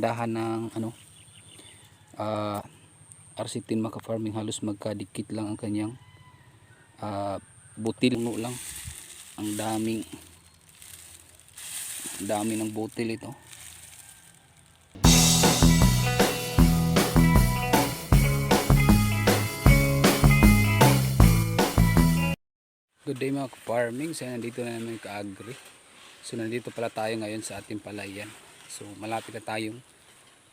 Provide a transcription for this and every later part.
dahan ng ano ah RC10 Maka Farming halos magkadikit lang ang kanyang ah butil no lang ang daming dami ng butil ito Good day mga farming. So nandito na naman ka-agri. So nandito pala tayo ngayon sa ating palayan. So malapit na tayong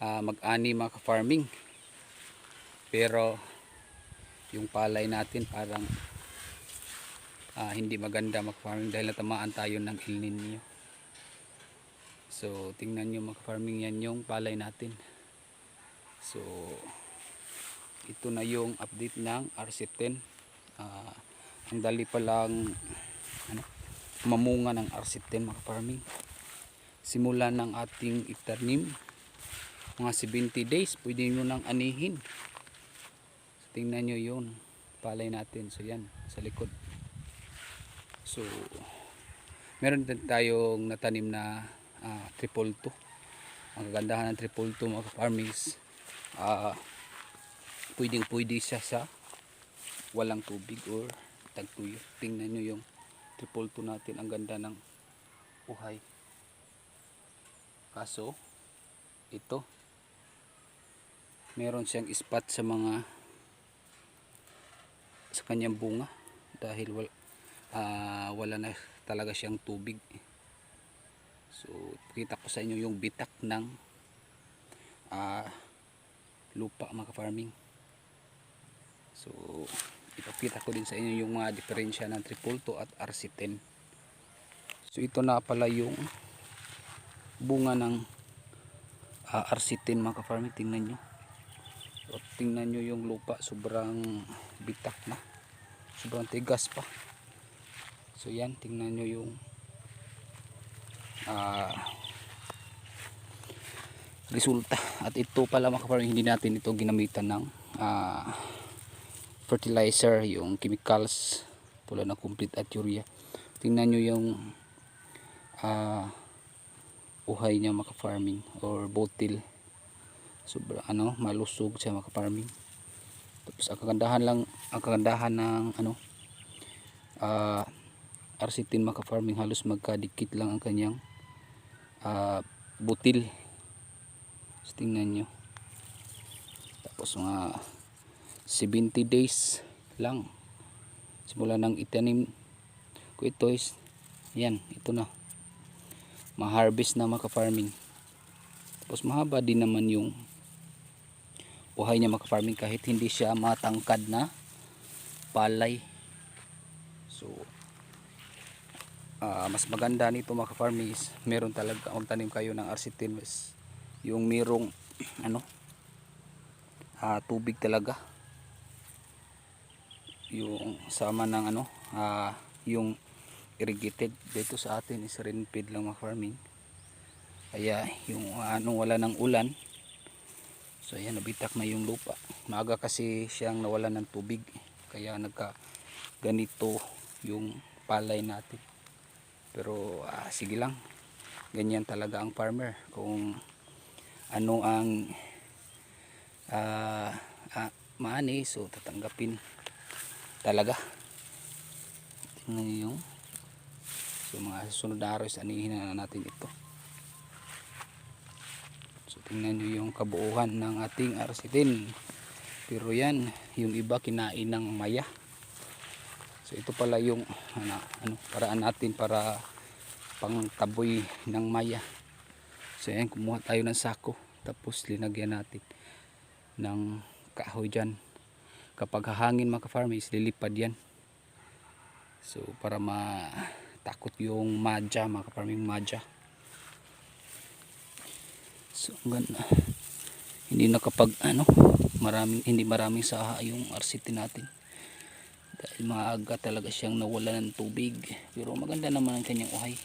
ah, mag-ani mga ka-farming. Pero yung palay natin parang ah, hindi maganda mga farming dahil natamaan tayo ng El Nino. So tingnan nyo mga farming yan yung palay natin. So ito na yung update ng RC10. Ah, ang dali pa lang ano, mamunga ng RC10 mga farming. Simula ng ating itanim mga 70 days pwede nyo nang anihin. So, tingnan nyo yun palay natin. So yan sa likod. So meron din tayong natanim na ah, triple two. Ang kagandahan ng triple two mga farming is ah, pwedeng pwede siya sa walang tubig or tagtuyo. Tingnan nyo yung triple two natin. Ang ganda ng uhay. Kaso, ito, meron siyang spot sa mga sa kanyang bunga dahil wala, ah, wala na talaga siyang tubig. So, kita ko sa inyo yung bitak ng ah, lupa mga farming. So, ipakita ko din sa inyo yung mga diferensya ng triple two at RC10. So, ito na pala yung bunga ng ah, RC10 mga farming. Tingnan nyo. So, tingnan nyo yung lupa. Sobrang bitak na. Sobrang tigas pa. So, yan. Tingnan nyo yung ah resulta at ito pala mga farming hindi natin ito ginamitan ng ah, fertilizer yung chemicals pula na complete at urea tingnan nyo yung ah, uhay niya maka farming or botil sobra ano malusog siya maka farming tapos ang kagandahan lang ang kagandahan ng ano ah, RC10 maka farming halos magkadikit lang ang kanyang ah, butil so, tingnan nyo. Tapos mga 70 days lang. Simula nang itanim ko ito is yan ito na ma-harvest na maka farming tapos mahaba din naman yung buhay niya maka farming kahit hindi siya matangkad na palay. So ah, mas maganda nito mga farming is meron talaga magtanim kayo ng RC10 is yung merong ano ah, tubig talaga. Yung sama ng ano ah, yung irrigated dito sa atin is rainfed lang mga farming. Kaya yung ano wala ng ulan so ayan nabitak na yung lupa. Maaga kasi siyang nawalan ng tubig kaya nagka ganito yung palay natin. Pero ah, sige lang ganyan talaga ang farmer. Kung ano ang ah, ah, maani so tatanggapin talaga. Tingnan yung so mga susunod na araw is anihin na natin ito. So tingnan nyo yung kabuuhan ng ating arsitin. Pero yan yung iba kinain ng maya. So ito pala yung ano, ano, paraan natin para pangtaboy ng maya. So yan kumuha tayo ng sako. Tapos linagyan natin ng kahoy dyan. Kapag hahangin mga farmers lilipad yan. So para matakot yung madya mga farming madya. So ganda. Hindi na kapag ano maraming hindi maraming saha yung RCT natin. Dahil maaga talaga siyang nawala ng tubig. Pero maganda naman ang kanyang uhay.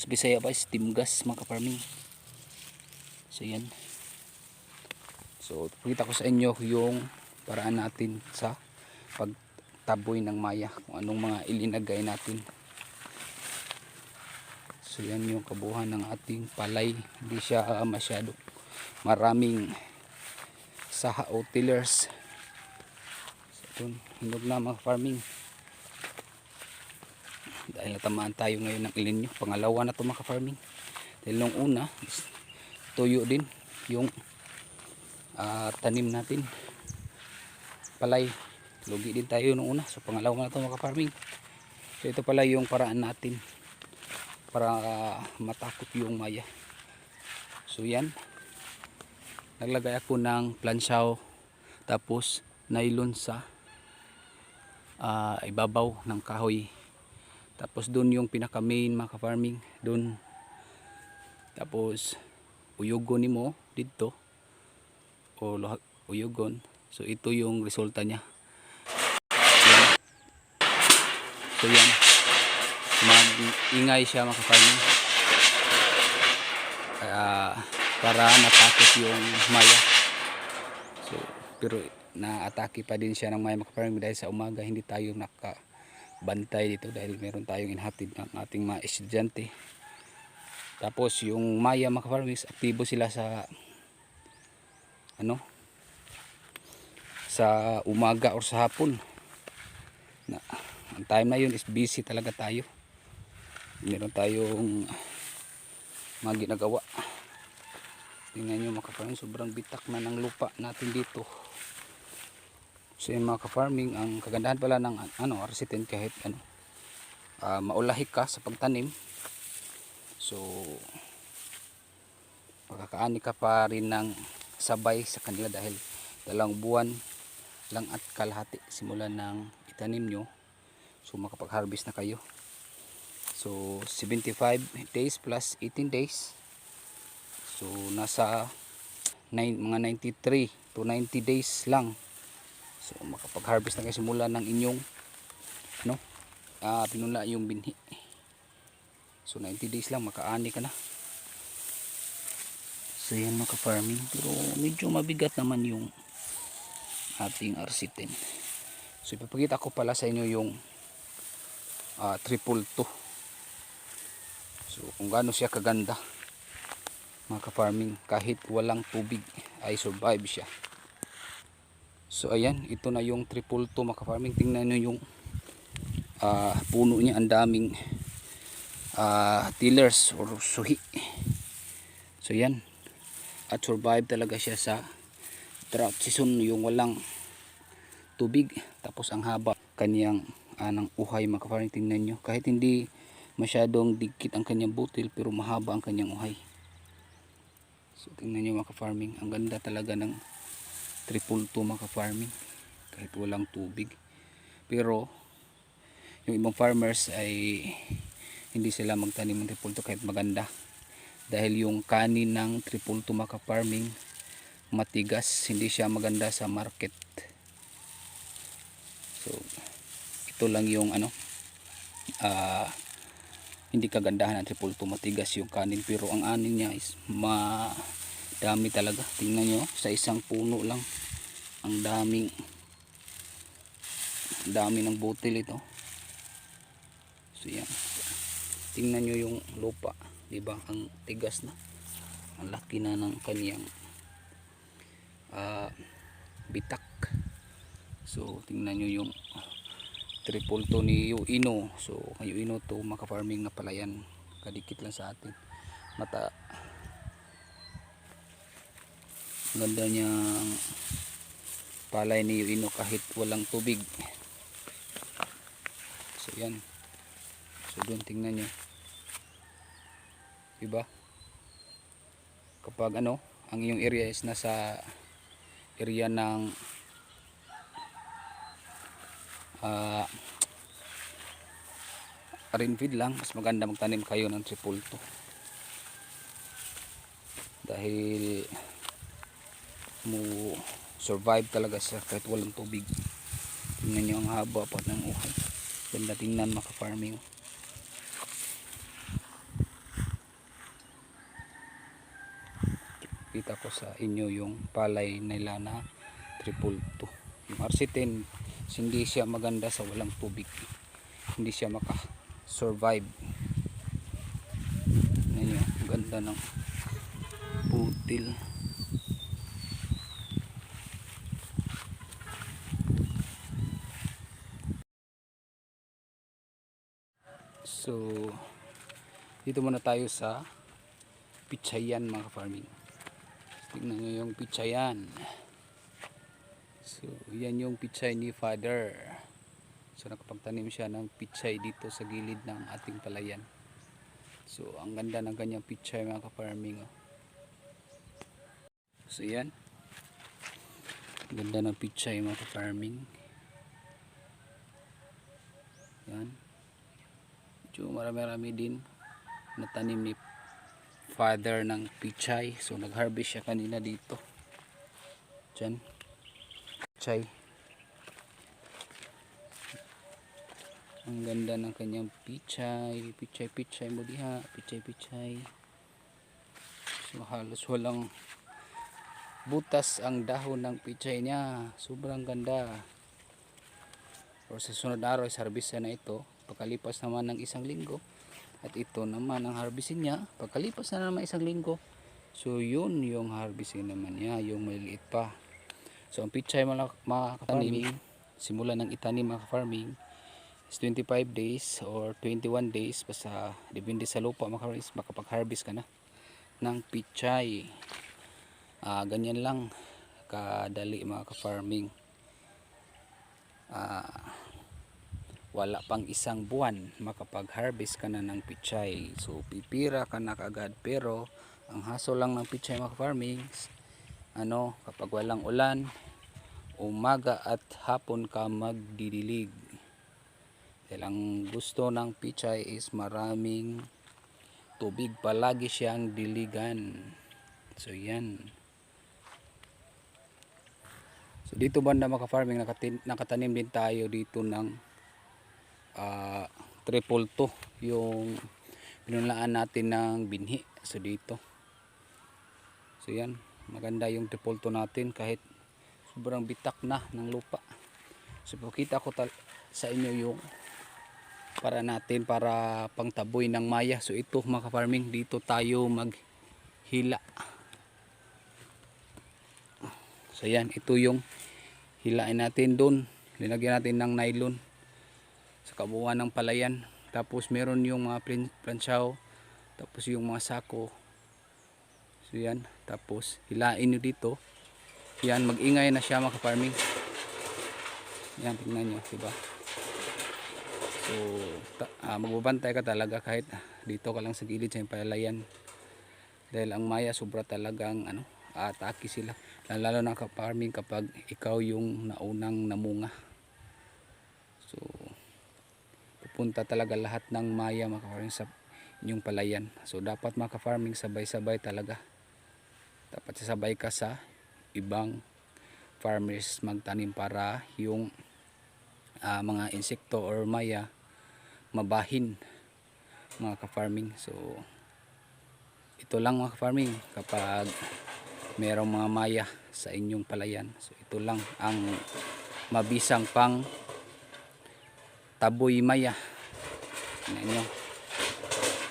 Sa Bisaya is steam gas mga farming so yan. So pakita ko sa inyo yung paraan natin sa pagtaboy ng maya. Kung anong mga ilinagay natin so yan yung kabuhan ng ating palay. Hindi siya ah, masyado. Maraming saha o tillers. So, dun, hinog na mga farming. Dahil natamaan tayo ngayon ng ilinyo pangalawa na to mga farming. Dahil nung una tuyo din yung ah, tanim natin. Palay. Lugi din tayo nung una. So pangalawa na to mga farming. So ito pala yung paraan natin para ah, matakot yung maya. So yan. Naglagay ako ng plansyaw tapos nylon sa ah, ibabaw ng kahoy. Tapos doon yung pinaka main mga farming doon tapos uyugon mo dito. O uyugon. So ito yung resulta niya. Yan. so yan mag-ingay siya mga farming kaya para matakot yung maya. So pero naatake pa din siya ng maya mga farming dahil sa umaga hindi tayo nakabantay dito dahil meron tayong inhatid ng ating mga estudyante. Tapos yung maya mga farmers aktibo sila sa ano sa umaga or sa hapon. Na ang time na yun is busy talaga tayo meron tayong mga ginagawa. Tingnan nyo mga farming sobrang bitak na ng lupa natin dito. Yung mga farming ang kagandahan pala ng ano arsitin kahit ano ah, maulahi ka sa pagtanim. So makakaani ka pa rin ng sabay sa kanila dahil dalawang buwan lang at kalahati simula ng itanim nyo. So makapag-harvest na kayo so 75 days plus 18 days. So nasa nine, mga 93 to 90 days lang. So makapag-harvest na kayo simula ng inyong ano ah pinula yung binhi. So 90 days lang makaani ka na. So yan mga farming pero medyo mabigat naman yung ating RC10 so ipapakita ko pala sa inyo yung ah, triple 2 so kung gaano siya kaganda mga farming kahit walang tubig ay survive siya. So ayan ito na yung triple 2 mga farming tingnan nyo yung ah, puno niya. Ang daming ah, tillers or suhi. So yan at survive talaga siya sa drought season yung walang tubig. Tapos ang haba kanyang anang uhay mga farming tingnan nyo. Kahit hindi masyadong dikit ang kanyang butil pero mahaba ang kanyang uhay. So tingnan nyo mga farming ang ganda talaga ng triple 2 mga farming kahit walang tubig. Pero yung ibang farmers ay hindi sila magtanim ng triple 2 kahit maganda. Dahil yung kanin ng triple 2 mga farming matigas hindi siya maganda sa market. So ito lang yung ano ah hindi kagandahan ng triple 2 matigas yung kanin pero ang anin niya is madami talaga. Tingnan nyo sa isang puno lang. Ang daming dami ng butil ito so yan. Tingnan nyo yung lupa di ba? Ang tigas na. Ang laki na ng kaniyang ah, bitak. So tingnan nyo yung triple to ni Ino so kayo Ino to maka farming na palayan kadikit lang sa atin. Mata. Ganda niyang palay ni Ino kahit walang tubig. So yan. So doon tingnan nyo diba? Kapag ano ang iyong area is nasa area ng ah rainfeed lang. Mas maganda magtanim kayo ng triple to. Dahil mo survive talaga siya kahit walang tubig. Tingnan nyo ang haba pa ng uhay. Ganda tingnan maka farming kita ko sa inyo yung palay nila na triple 2 yung RC10 so, hindi siya maganda sa walang tubig. Hindi siya maka survive yun ganda ng putil. So dito muna tayo sa pichayan mga farming tignan nyo yung pichayan. So, yan yung pichay ni father. So, nakapagtanim siya ng pichay dito sa gilid ng ating palayan. So, ang ganda ng kanyang pichay mga ka-farming. Oh. So, yan. Ganda ng pichay mga ka-farming. Yan. Medyo marami-rami din na tanim ni father ng pichay. So, nag-harvest siya kanina dito. Diyan. Pichay. Ang ganda ng kanyang pichay. Pichay, pichay mo diha. Pichay, pichay. So, halos walang butas ang dahon ng pichay niya. Sobrang ganda. Or sa sunod na araw, harvest na ito. Pagkalipas naman ng isang linggo. At ito naman ang harvestin niya. Pagkalipas na naman isang linggo. So, yun yung harvestin naman niya. Yung maliliit pa. So, ang pichay mga, mga katanim, simula ng itanim mga farming is 25 days or 21 days. Basta depende sa lupa makaharvest makapag-harvest ka na ng pichay. Ah ganyan lang kadali mga ka-farming. Ah wala pang isang buwan makapag-harvest ka na ng pichay. So pipira ka na kagad pero ang haso lang ng pichay mga ka-farming ano kapag walang ulan umaga at hapon ka magdidilig. Dahil ang gusto ng pichay is maraming tubig palagi siyang diligan. So yan. So dito banda mga farming nakatanim din tayo dito ng ah, triple to yung pinulaan natin ng binhi. So dito. So yan maganda yung triple to natin kahit sobrang bitak na ng lupa. So pakita ko sa inyo yung para natin para pangtaboy ng maya. So ito mga farming dito tayo maghila. So yan ito yung hilain natin doon. Linagyan natin ng nylon sa kabuuan ng palayan. Tapos meron yung mga pransyaw tapos yung mga sako so yan tapos hilain nyo dito yan magingay na siya mga farming yan tingnan nyo diba So, ta- ah, magbabantay ka talaga kahit ah, dito ka lang sa gilid sa palayan. Dahil ang maya sobra talagang ano, atake sila. Lalo na ka farming kapag ikaw yung naunang namunga. So, pupunta talaga lahat ng maya maka-farming sa inyong palayan. So, dapat maka-farming sabay-sabay talaga. Dapat sasabay ka sa ibang farmers magtanim para yung ah, mga insekto or maya mabahin mga ka-farming. So ito lang mga ka-farming kapag merong mga maya sa inyong palayan. So ito lang ang mabisang pang taboy maya. Tingnan nyo.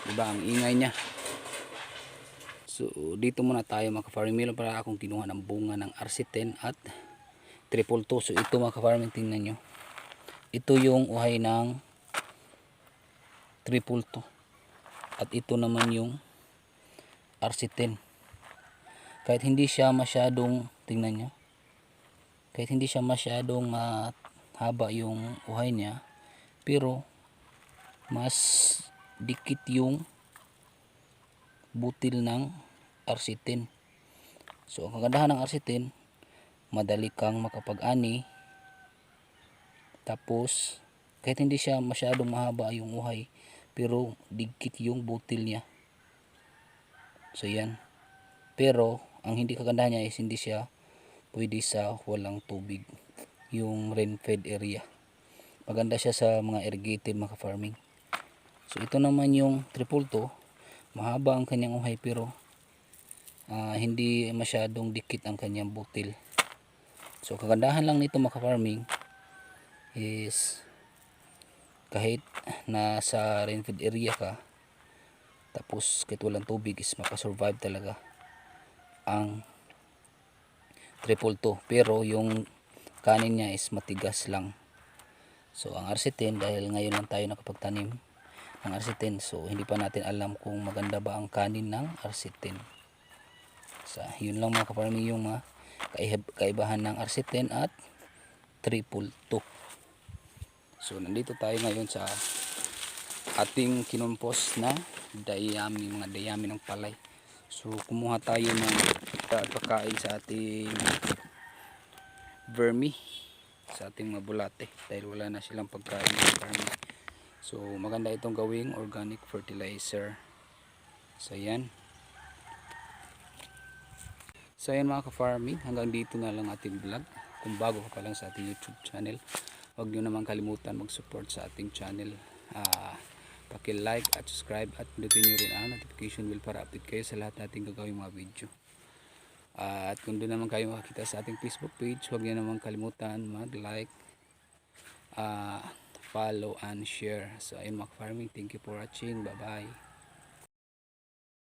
Diba ang ingay niya so dito muna tayo mga ka-farming. Meron para akong kinuha ng bunga ng arsitin at triple two. So ito mga ka-farming tingnan nyo. Ito yung uhay ng triple to at ito naman yung arsitin kahit hindi siya masyadong tingnan nyo. Kahit hindi siya masyadong mahaba yung uhay niya pero mas dikit yung butil ng arsitin. So ang kagandahan ng arsitin madali kang makapag-ani. Tapos kahit hindi siya masyadong mahaba yung uhay pero digkit yung butil niya. So yan. Pero ang hindi kagandahan niya is hindi siya pwede sa walang tubig yung rain fed area. Maganda siya sa mga irrigated mga farming so ito naman yung triple to mahaba ang kanyang uhay pero ah, hindi masyadong dikit ang kanyang butil. So kagandahan lang nito mga farming is kahit nasa rainfed area ka tapos kahit walang tubig is makasurvive talaga ang triple to pero yung kanin niya is matigas lang. So ang arsitin dahil ngayon lang tayo nakapagtanim ng arsitin. So hindi pa natin alam kung maganda ba ang kanin ng arsitin. So yun lang mga kaparmi yung mga kaibahan ng arsitin at triple 2. So nandito tayo ngayon sa ating kinumpos na dayami, mga dayami ng palay. So kumuha tayo ng pagkain sa ating vermi sa ating mga bulate dahil wala na silang pagkain ng vermi. So maganda itong gawing organic fertilizer. So yan. So yan mga ka-farming, hanggang dito na lang ating vlog. Kung bago ka pa lang sa ating YouTube channel, huwag nyo naman kalimutan mag-support sa ating channel. Ah, paki-like at subscribe at pindutin nyo rin ang notification bell para update kayo sa lahat nating gagawing mga video. Ah, at kung doon naman kayo makakita sa ating Facebook page, huwag nyo naman kalimutan mag-like, ah, follow and share. So ayun mga farming, thank you for watching. Bye-bye.